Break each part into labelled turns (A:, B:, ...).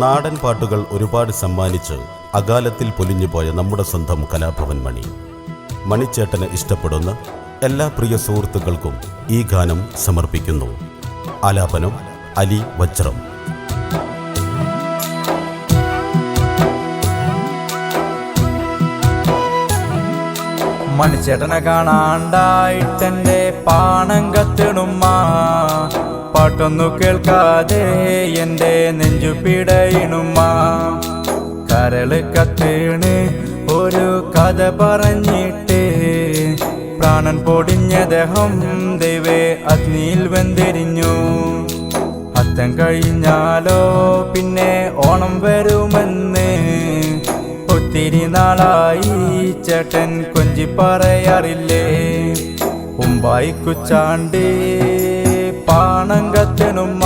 A: നാടൻ പാട്ടുകൾ ഒരുപാട് സമ്മാനിച്ച് അകാലത്തിൽ പൊലിഞ്ഞുപോയ നമ്മുടെ സ്വന്തം കലാഭവൻ മണി. മണിച്ചേട്ടന് ഇഷ്ടപ്പെടുന്ന എല്ലാ പ്രിയ സുഹൃത്തുക്കൾക്കും ഈ ഗാനം സമർപ്പിക്കുന്നു. ആലാപനം അലി വജ്രം.
B: മണിച്ചേട്ടനെ കാണാണ്ടായിട്ടെന്റെ പാണം കത്തിടുമ്മ പാട്ടൊന്നു കേൾക്കാതെ എന്റെ നെഞ്ചു പിടയിണുമ്മ കരൾ കത്തീണ് ഒരു കഥ പറഞ്ഞിട്ട് പ്രാണൻ പൊടിഞ്ഞ ദേഹം ദൈവേ അഗ്നിയിൽ വെന്തിരിഞ്ഞു. അത്തം കഴിഞ്ഞാലോ പിന്നെ ഓണം വരുമെന്ന് ഒത്തിരി നാളായി ചേട്ടൻ കൊഞ്ചി പറയാറില്ലേ ഉമ്പായി കുച്ചാണ്ട് പാണം കത്തണുമ്മ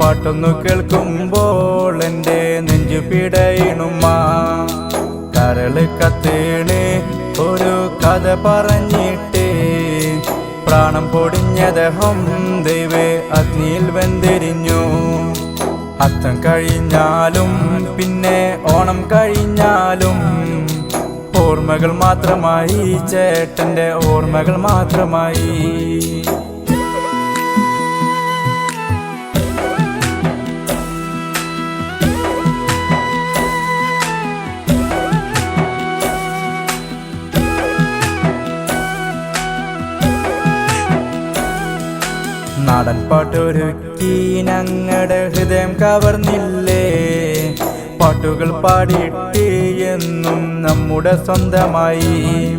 B: പാട്ടൊന്നു കേൾക്കുമ്പോൾ എന്റെ നെഞ്ചു പിടയണുമ്മ. കരൾ കത്തേണ് ഒരു കഥ പറഞ്ഞിട്ട്. പ്രാണം പൊടിഞ്ഞ ദഹം ദൈവേ അഗ്നിയിൽ വെന്തിരിഞ്ഞു. അത്തം കഴിഞ്ഞാലും പിന്നെ ഓണം കഴിഞ്ഞാലും. ഓർമ്മകൾ മാത്രമായി ചേട്ടന്റെ ഓർമ്മകൾ മാത്രമായി. നാടൻ പാട്ടൊരുക്കി ഞങ്ങളുടെ ഹൃദയം കവർന്നില്ലേ? പാട്ടുകൾ പാടിയിട്ട് എന്നും നമ്മുടെ സ്വന്തമായി.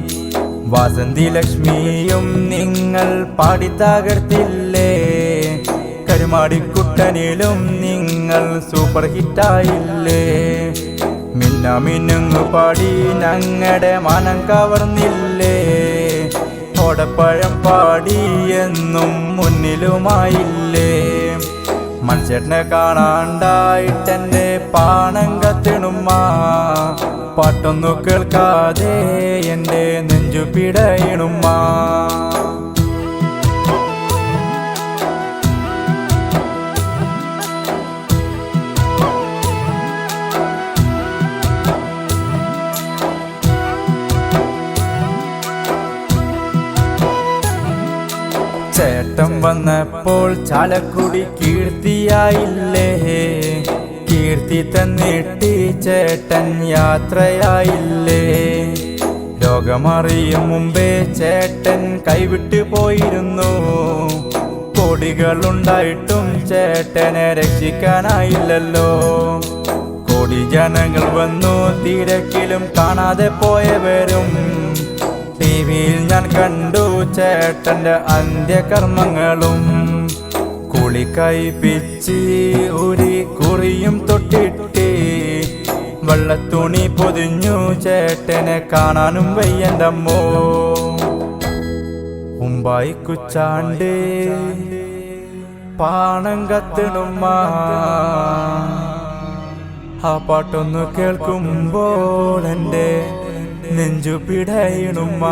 B: വാസന്തി ലക്ഷ്മിയും നിങ്ങൾ പാടി തകർത്തില്ലേ? കരുമാടിക്കുട്ടനിലും നിങ്ങൾ സൂപ്പർ ഹിറ്റായില്ലേ? മിന്നാമിന്നു പാടി ഞങ്ങളുടെ മനം കവർന്നില്ലേ? ഓടപ്പഴം പാടി എന്നും മുന്നിലുമായില്ലേ? മൺചേട്ടനെ കാണാണ്ടായിട്ടെന്റെ പാണം കത്തിണുമ്മ പാട്ടൊന്നു കേൾക്കാതെ എന്റെ നെഞ്ചു പിടയിണുമ്മ ചേട്ടൻ വന്നപ്പോൾ ചാലക്കുടി കീർത്തിയായില്ലേ? കീർത്തി തന്നിട്ട് ചേട്ടൻ യാത്രയായില്ലേ? രോഗമറിയും മുമ്പേ ചേട്ടൻ കൈവിട്ടു പോയിരുന്നു. കോടികളുണ്ടായിട്ടും ചേട്ടനെ രക്ഷിക്കാനായില്ലല്ലോ. കോടി ജനങ്ങൾ വന്നു തിരക്കിലും കാണാതെ പോയവരും. ടി വിയിൽ ഞാൻ കണ്ടു ചേട്ടന്റെ അന്ത്യകർമ്മങ്ങളും. കുളി കൈപ്പിച്ച് ഒരു കുറിയും തൊട്ടിട്ട് വെള്ളത്തുണി പൊതിഞ്ഞു ചേട്ടനെ കാണാനും വയ്യന്തമ്മോ മുമ്പായി കുച്ചാണ്ട് പാണം കത്തിണുമ്മ ആ പാട്ടൊന്നു കേൾക്കുമ്പോൾ എന്റെ നെഞ്ചു പിടയണുമ്മ.